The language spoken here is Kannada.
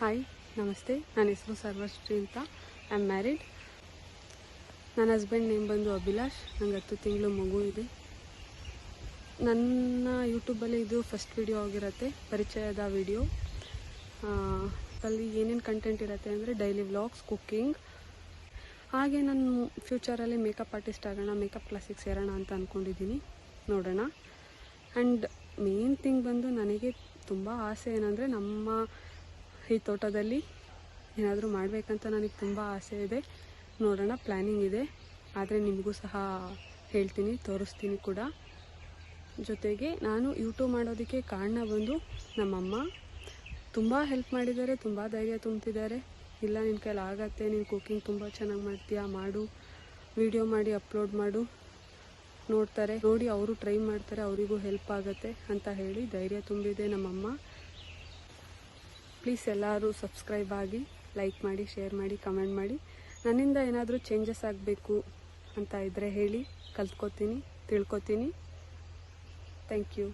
ಹಾಯ್ ನಮಸ್ತೆ. ನನ್ನ ಹೆಸರು ಸರ್ವಶ್ರೀ ಅಂತ. ಐ ಆಮ್ ಮ್ಯಾರಿಡ್ ನನ್ನ ಹಸ್ಬೆಂಡ್ ನೇಮ್ ಬಂದು ಅಭಿಲಾಷ್. ನಂಗೆ ಹತ್ತು ತಿಂಗಳು ಮಗು ಇದೆ. ನನ್ನ ಯೂಟ್ಯೂಬಲ್ಲಿ ಇದು ಫಸ್ಟ್ ವಿಡಿಯೋ ಆಗಿರುತ್ತೆ, ಪರಿಚಯದ ವಿಡಿಯೋ ಅಲ್ಲಿ ಏನೇನು ಕಂಟೆಂಟ್ ಇರುತ್ತೆ ಅಂದರೆ ಡೈಲಿ ವ್ಲಾಗ್ಸ್ ಕುಕ್ಕಿಂಗ್ ಹಾಗೆ ನಾನು ಫ್ಯೂಚರಲ್ಲಿ ಮೇಕಪ್ ಆರ್ಟಿಸ್ಟ್ ಆಗೋಣ ಮೇಕಪ್ ಕ್ಲಾಸಿಗೆ ಸೇರೋಣ ಅಂತ ಅಂದ್ಕೊಂಡಿದ್ದೀನಿ ನೋಡೋಣ. ಆ್ಯಂಡ್ ಮೇನ್ ಥಿಂಗ್ ಬಂದು ನನಗೆ ತುಂಬ ಆಸೆ ಏನಂದರೆ ನಮ್ಮ ಈ ತೋಟದಲ್ಲಿ ಏನಾದರೂ ಮಾಡಬೇಕಂತ ನನಗೆ ತುಂಬ ಆಸೆ ಇದೆ. ನೋಡೋಣ ಪ್ಲ್ಯಾನಿಂಗ್ ಇದೆ. ಆದರೆ ನಿಮಗೂ ಸಹ ಹೇಳ್ತೀನಿ, ತೋರಿಸ್ತೀನಿ ಕೂಡ. ಜೊತೆಗೆ ನಾನು ಯೂಟ್ಯೂಬ್ ಮಾಡೋದಕ್ಕೆ ಕಾರಣ ಬಂದು ನಮ್ಮಮ್ಮ ತುಂಬ ಹೆಲ್ಪ್ ಮಾಡಿದ್ದಾರೆ, ತುಂಬ ಧೈರ್ಯ ತುಂಬ್ತಿದ್ದಾರೆ. ಇಲ್ಲ ನಿನ್ನ ಕೈಲಿ ಆಗತ್ತೆ, ನೀನು ಕುಕಿಂಗ್ ತುಂಬ ಚೆನ್ನಾಗಿ ಮಾಡ್ತೀಯಾ, ಮಾಡು. ವಿಡಿಯೋ ಮಾಡಿ ಅಪ್ಲೋಡ್ ಮಾಡು. ನೋಡ್ತಾರೆ, ನೋಡಿ, ಅವರು ಟ್ರೈ ಮಾಡ್ತಾರೆ, ಅವರಿಗೂ ಹೆಲ್ಪ್ ಆಗುತ್ತೆ ಅಂತ ಹೇಳಿ ಧೈರ್ಯ ತುಂಬಿದೆ ನಮ್ಮಮ್ಮ. ಪ್ಲೀಸ್ ಎಲ್ಲರೂ ಸಬ್ಸ್ಕ್ರೈಬ್ ಆಗಿ ಲೈಕ್ ಮಾಡಿ, ಶೇರ್ ಮಾಡಿ, ಕಮೆಂಟ್ ಮಾಡಿ. ನನ್ನಿಂದ ಏನಾದರೂ ಚೇಂಜಸ್ ಆಗಬೇಕು ಅಂತ ಇದ್ದರೆ ಹೇಳಿ, ಕಲ್ತ್ಕೋತೀನಿ, ತಿಳ್ಕೊತೀನಿ. Thank you